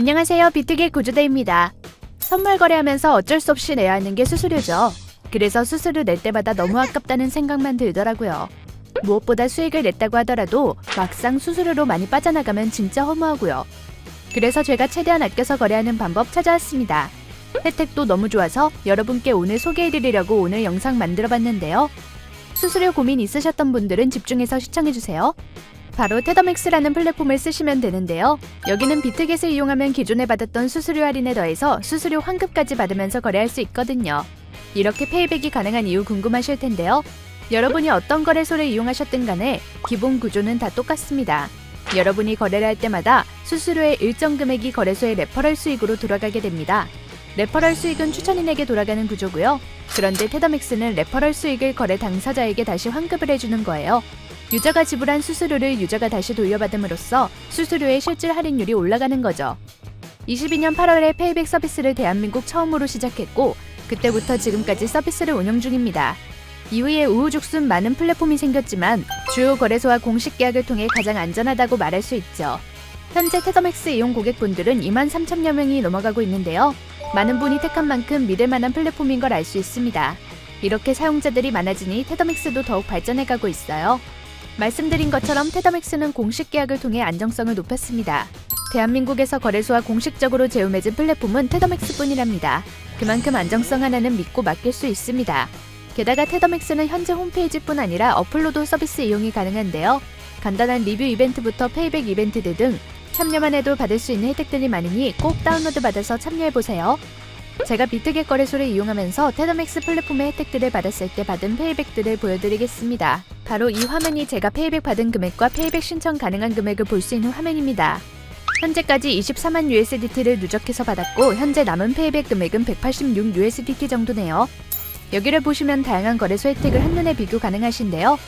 안녕하세요. 비트길 구조대입니다. 선물 거래하면서 어쩔 수 없이 내야 하는 게 수수료죠. 그래서 수수료 낼 때마다 너무 아깝다는 생각만 들더라고요. 무엇보다 수익을 냈다고 하더라도 막상 수수료로 많이 빠져나가면 진짜 허무하고요. 그래서 제가 최대한 아껴서 거래하는 방법 찾아왔습니다. 혜택도 너무 좋아서 여러분께 오늘 소개해드리려고 오늘 영상 만들어봤는데요. 수수료 고민 있으셨던 분들은 집중해서 시청해주세요. 바로 테더맥스라는 플랫폼을 쓰시면 되는데요. 여기는 비트겟을 이용하면 기존에 받았던 수수료 할인에 더해서 수수료 환급까지 받으면서 거래할 수 있거든요. 이렇게 페이백이 가능한 이유 궁금하실 텐데요. 여러분이 어떤 거래소를 이용하셨든 간에 기본 구조는 다 똑같습니다. 여러분이 거래를 할 때마다 수수료의 일정 금액이 거래소의 레퍼럴 수익으로 돌아가게 됩니다. 레퍼럴 수익은 추천인에게 돌아가는 구조고요. 그런데 테더맥스는 레퍼럴 수익을 거래 당사자에게 다시 환급을 해주는 거예요. 유저가 지불한 수수료를 유저가 다시 돌려받음으로써 수수료의 실질 할인율이 올라가는 거죠. 22년 8월에 페이백 서비스를 대한민국 처음으로 시작했고 그때부터 지금까지 서비스를 운영 중입니다. 이후에 우후죽순 많은 플랫폼이 생겼지만 주요 거래소와 공식 계약을 통해 가장 안전하다고 말할 수 있죠. 현재 테더맥스 이용 고객분들은 2만 3천여 명이 넘어가고 있는데요. 많은 분이 택한 만큼 믿을 만한 플랫폼인 걸 알 수 있습니다. 이렇게 사용자들이 많아지니 테더맥스도 더욱 발전해가고 있어요. 말씀드린 것처럼 테더맥스는 공식 계약을 통해 안정성을 높였습니다. 대한민국에서 거래소와 공식적으로 재우맺은 플랫폼은 테더맥스뿐이랍니다. 그만큼 안정성 하나는 믿고 맡길 수 있습니다. 게다가 테더맥스는 현재 홈페이지뿐 아니라 어플로도 서비스 이용이 가능한데요. 간단한 리뷰 이벤트부터 페이백 이벤트들 등 참여만 해도 받을 수 있는 혜택들이 많으니 꼭 다운로드 받아서 참여해보세요. 제가 비트겟 거래소를 이용하면서 테더맥스 플랫폼의 혜택들을 받았을 때 받은 페이백들을 보여드리겠습니다. 바로 이 화면이 제가 페이백 받은 금액과 페이백 신청 가능한 금액을 볼 수 있는 화면입니다. 현재까지 24만 USDT를 누적해서 받았고 현재 남은 페이백 금액은 186 USDT 정도네요. 여기를 보시면 다양한 거래소 혜택을 한눈에 비교 가능하신데요.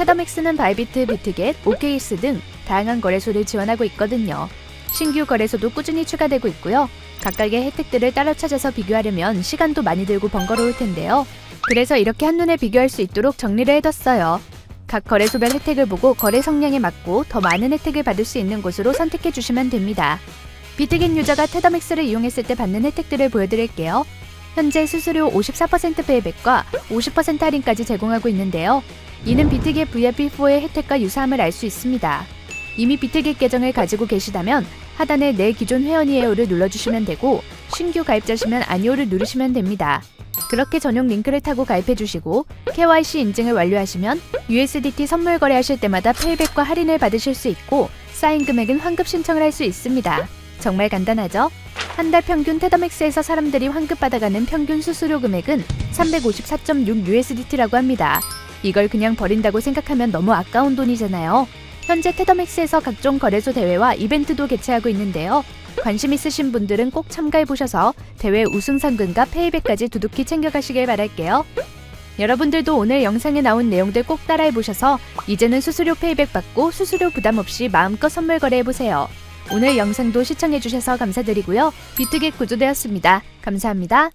테더맥스는 바이비트, 비트겟, OKX 등 다양한 거래소를 지원하고 있거든요. 신규 거래소도 꾸준히 추가되고 있고요. 각각의 혜택들을 따로 찾아서 비교하려면 시간도 많이 들고 번거로울 텐데요. 그래서 이렇게 한눈에 비교할 수 있도록 정리를 해뒀어요. 각 거래소별 혜택을 보고 거래 성량에 맞고 더 많은 혜택을 받을 수 있는 곳으로 선택해 주시면 됩니다. 비트겟 유저가 테더맥스를 이용했을 때 받는 혜택들을 보여드릴게요. 현재 수수료 54% 페이백과 50% 할인까지 제공하고 있는데요. 이는 비트겟 VIP4의 혜택과 유사함을 알 수 있습니다. 이미 비트겟 계정을 가지고 계시다면 하단에 내 기존 회원이에요를 눌러주시면 되고 신규 가입자시면 아니오를 누르시면 됩니다. 그렇게 전용 링크를 타고 가입해 주시고 KYC 인증을 완료하시면 USDT 선물 거래하실 때마다 페이백과 할인을 받으실 수 있고 쌓인 금액은 환급 신청을 할 수 있습니다. 정말 간단하죠? 한 달 평균 테더맥스에서 사람들이 환급 받아가는 평균 수수료 금액은 354.6 USDT라고 합니다. 이걸 그냥 버린다고 생각하면 너무 아까운 돈이잖아요. 현재 테더맥스에서 각종 거래소 대회와 이벤트도 개최하고 있는데요. 관심 있으신 분들은 꼭 참가해 보셔서 대회 우승 상금과 페이백까지 두둑히 챙겨가시길 바랄게요. 여러분들도 오늘 영상에 나온 내용들 꼭 따라해 보셔서 이제는 수수료 페이백 받고 수수료 부담 없이 마음껏 선물 거래해 보세요. 오늘 영상도 시청해 주셔서 감사드리고요. 비트겟 구조되었습니다. 감사합니다.